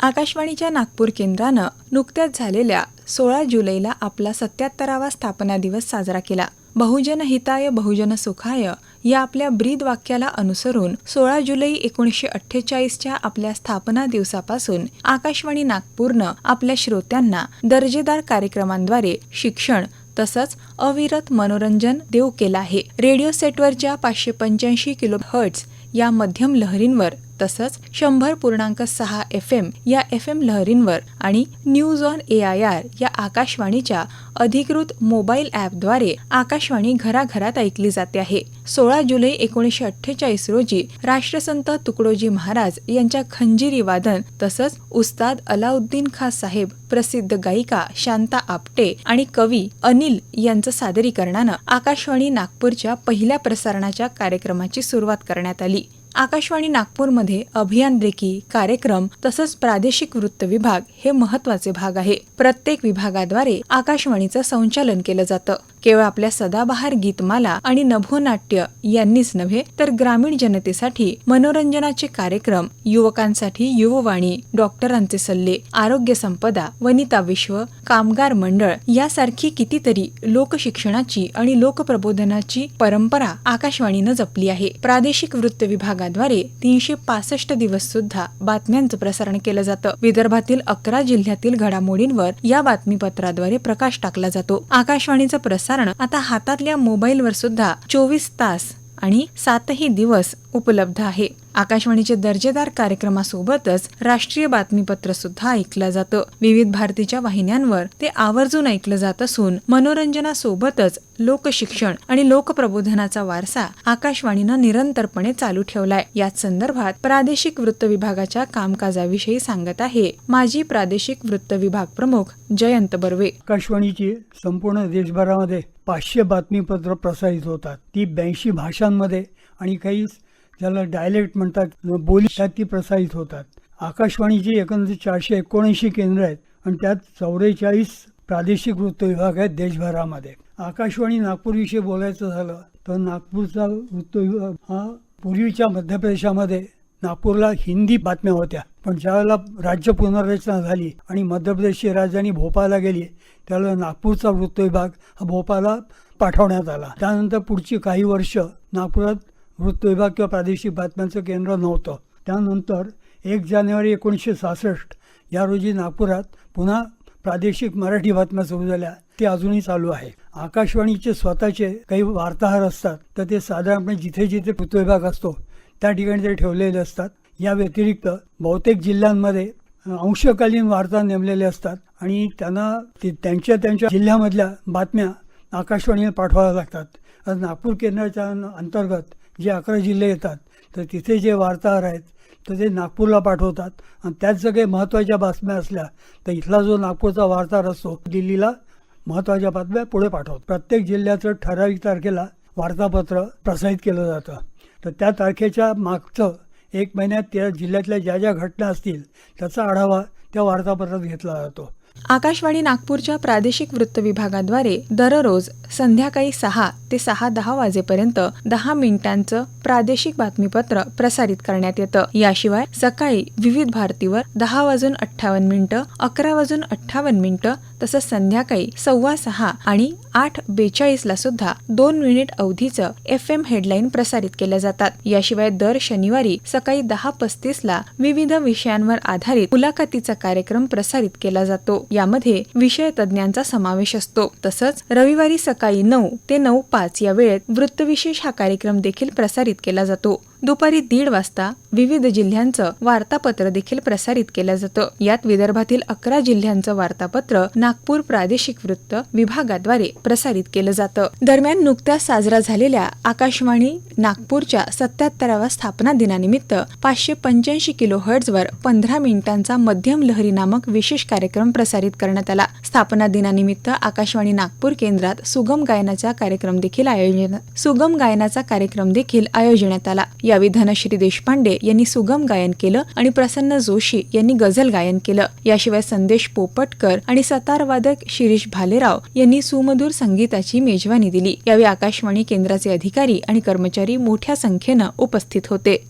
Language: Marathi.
आकाशवाणीच्या नागपूर केंद्रानं नुकत्याच झालेल्या सोळा जुलैला आपला सत्याहत्तरावा स्थापना दिवस साजरा केला. बहुजन हिताय बहुजन सुखाय या आपल्या ब्रीद वाक्याला अनुसरून सोळा जुलै एकोणीसशे अठ्ठेचाळीसच्या आपल्या स्थापना दिवसापासून आकाशवाणी नागपूरनं आपल्या श्रोत्यांना दर्जेदार कार्यक्रमांद्वारे शिक्षण तसंच अविरत मनोरंजन देऊ केलं आहे. रेडिओ सेटवरच्या पाचशे पंच्याऐंशी किलो हर्ट्स या मध्यम लहरींवर तसंच शंभर पूर्णांक सहा एफ एम या एफ एम लहरींवर आणि news on A I R या आकाशवाणीच्या अधिकृत मोबाईल ॲपद्वारे आकाशवाणी घराघरात ऐकली जाते आहे. सोळा जुलै एकोणीसशे अठ्ठेचाळीस रोजी राष्ट्रसंत तुकडोजी महाराज यांच्या खंजिरी वादन तसंच उस्ताद अलाउद्दीन खा साहेब प्रसिद्ध गायिका शांता आपटे आणि कवी अनिल यांचं सादरीकरणानं आकाशवाणी नागपूरच्या पहिल्या प्रसारणाच्या कार्यक्रमाची सुरुवात करण्यात आली. आकाशवाणी नागपूरमध्ये अभियांत्रिकी कार्यक्रम तसंच प्रादेशिक वृत्त विभाग हे महत्त्वाचे भाग आहे. प्रत्येक विभागाद्वारे आकाशवाणीचं संचालन केलं जातं. केवळ आपल्या सदाबहार गीतमाला आणि नभोनाट्य यांनीच नव्हे तर ग्रामीण जनतेसाठी मनोरंजनाचे कार्यक्रम युवकांसाठी युववाणी डॉक्टरांचे सल्ले आरोग्य संपदा वनिता विश्व कामगार मंडळ यासारखी कितीतरी लोकशिक्षणाची आणि लोकप्रबोधनाची परंपरा आकाशवाणीनं जपली आहे. प्रादेशिक वृत्त विभागाद्वारे तीनशे पासष्ट दिवस सुद्धा बातम्यांचं प्रसारण केलं जातं. विदर्भातील अकरा जिल्ह्यातील घडामोडींवर या बातमीपत्राद्वारे प्रकाश टाकला जातो. आकाशवाणीचं प्रसारण आता हातातल्या मोबाईलवर सुद्धा चोवीस तास आणि सातही दिवस उपलब्ध आहे. आकाशवाणीचे दर्जेदार कार्यक्रमासोबतच राष्ट्रीय बातमीपत्र सुद्धा ऐकलं जातं. विविध भारतीच्या वाहिन्यांवर ते आवर्जून ऐकलं जात असून मनोरंजनासोबतच लोकशिक्षण आणि लोकप्रबोधनाचा वारसा आकाशवाणीनं निरंतरपणे चालू ठेवलाय. याच संदर्भात प्रादेशिक वृत्त विभागाच्या कामकाजाविषयी सांगत आहे माजी प्रादेशिक वृत्त विभाग प्रमुख जयंत बर्वे. आकाशवाणीची संपूर्ण देशभरामध्ये पाचशे बातमीपत्र प्रसारित होतात. ती ब्याऐंशी भाषांमध्ये आणि काही ज्याला डायलेक्ट म्हणतात बोली त्यात ती प्रसारित होतात. आकाशवाणीची एकंदर चारशे एकोणऐंशी केंद्र आहेत आणि त्यात चौवेचाळीस प्रादेशिक वृत्त विभाग आहेत देशभरामध्ये. आकाशवाणी नागपूरविषयी बोलायचं झालं तर नागपूरचा वृत्त विभाग हा पूर्वीच्या मध्य प्रदेशामध्ये नागपूरला हिंदी बातम्या होत्या. पण ज्यावेळेला राज्य पुनर्रचना झाली आणि मध्य प्रदेशची राजधानी भोपाळला गेली त्यावेळेला नागपूरचा वृत्त विभाग हा भोपाळला पाठवण्यात आला. त्यानंतर पुढची काही वर्ष नागपुरात वृत्त विभाग किंवा प्रादेशिक बातम्यांचं केंद्र नव्हतं. त्यानंतर एक जानेवारी एकोणीसशे सहासष्ट या रोजी नागपुरात पुन्हा प्रादेशिक मराठी बातम्या सुरू झाल्या. ते अजूनही चालू आहे. आकाशवाणीचे स्वतःचे काही वार्ताहर असतात तर ते साधारणपणे जिथे जिथे वृत्त विभाग असतो त्या ठिकाणी ते ठेवलेले असतात. या व्यतिरिक्त बहुतेक जिल्ह्यांमध्ये अंशकालीन वार्ता नेमलेले असतात आणि त्यांना ते त्यांच्या त्यांच्या जिल्ह्यामधल्या बातम्या आकाशवाणीला पाठवाव्या लागतात. आज नागपूर केंद्राच्या अंतर्गत जे अकरा जिल्हे येतात तर तिथे जे वार्ताहर आहेत तर ते नागपूरला पाठवतात. आणि त्याच जर काही महत्त्वाच्या बातम्या असल्या तर इथला जो नागपूरचा वार्ताहर असतो दिल्लीला महत्त्वाच्या बातम्या पुढे पाठवतात प्रत्येक जिल्ह्याचं ठराविक तारखेला वार्तापत्र प्रसारित केलं जातं. तर त्या तारखेच्या मागचं एक महिन्यात त्या जिल्ह्यातल्या ज्या ज्या घटना असतील त्याचा आढावा त्या वार्तापत्रात घेतला जातो. आकाशवाणी नागपूरच्या प्रादेशिक वृत्त विभागाद्वारे दररोज संध्याकाळी सहा ते सहा दहा वाजेपर्यंत दहा मिनिटांचं प्रादेशिक बातमीपत्र प्रसारित करण्यात येतं. याशिवाय सकाळी विविध भारतीवर दहा वाजून अठ्ठावन्न मिनिटं अकरा वाजून अठ्ठावन्न मिनिटं तसंच संध्याकाळी सव्वा सहा आणि आठ बेचाळीसला सुद्धा दोन मिनिट अवधीचं एफ एम हेडलाईन प्रसारित केल्या जातात. याशिवाय दर शनिवारी सकाळी दहा पस्तीसला विविध विषयांवर आधारित मुलाखतीचा कार्यक्रम प्रसारित केला जातो. यामध्ये विषय तज्ज्ञांचा समावेश असतो. तसंच रविवारी सकाळी नऊ ते नऊ पाच या वेळेत वृत्तविशेष हा कार्यक्रम देखील प्रसारित केला जातो. दुपारी दीड वाजता विविध जिल्ह्यांचं वार्तापत्र देखील प्रसारित केलं जातं. यात विदर्भातील अकरा जिल्ह्यांचं वार्तापत्र नागपूर प्रादेशिक वृत्त विभागाद्वारे प्रसारित केलं जातं. दरम्यान नुकत्याच साजरा झालेल्या आकाशवाणी नागपूरच्या सत्याहत्तराव्या स्थापना दिनानिमित्त पाचशे पंच्याऐंशी किलो हर्ट्झवर पंधरा मिनिटांचा मध्यम लहरी नामक विशेष कार्यक्रम प्रसारित करण्यात आला. स्थापना दिनानिमित्त आकाशवाणी नागपूर केंद्रात सुगम गायनाचा कार्यक्रम देखील आयोजन सुगम गायनाचा कार्यक्रम देखील आयोजण्यात आला. यावेळी धनश्री देशपांडे यांनी सुगम गायन केलं आणि प्रसन्न जोशी यांनी गझल गायन केलं. याशिवाय संदेश पोपटकर आणि सतारवादक शिरीष भालेराव यांनी सुमधुर संगीताची मेजवानी दिली. यावेळी आकाशवाणी केंद्राचे अधिकारी आणि कर्मचारी मोठ्या संख्येनं उपस्थित होते.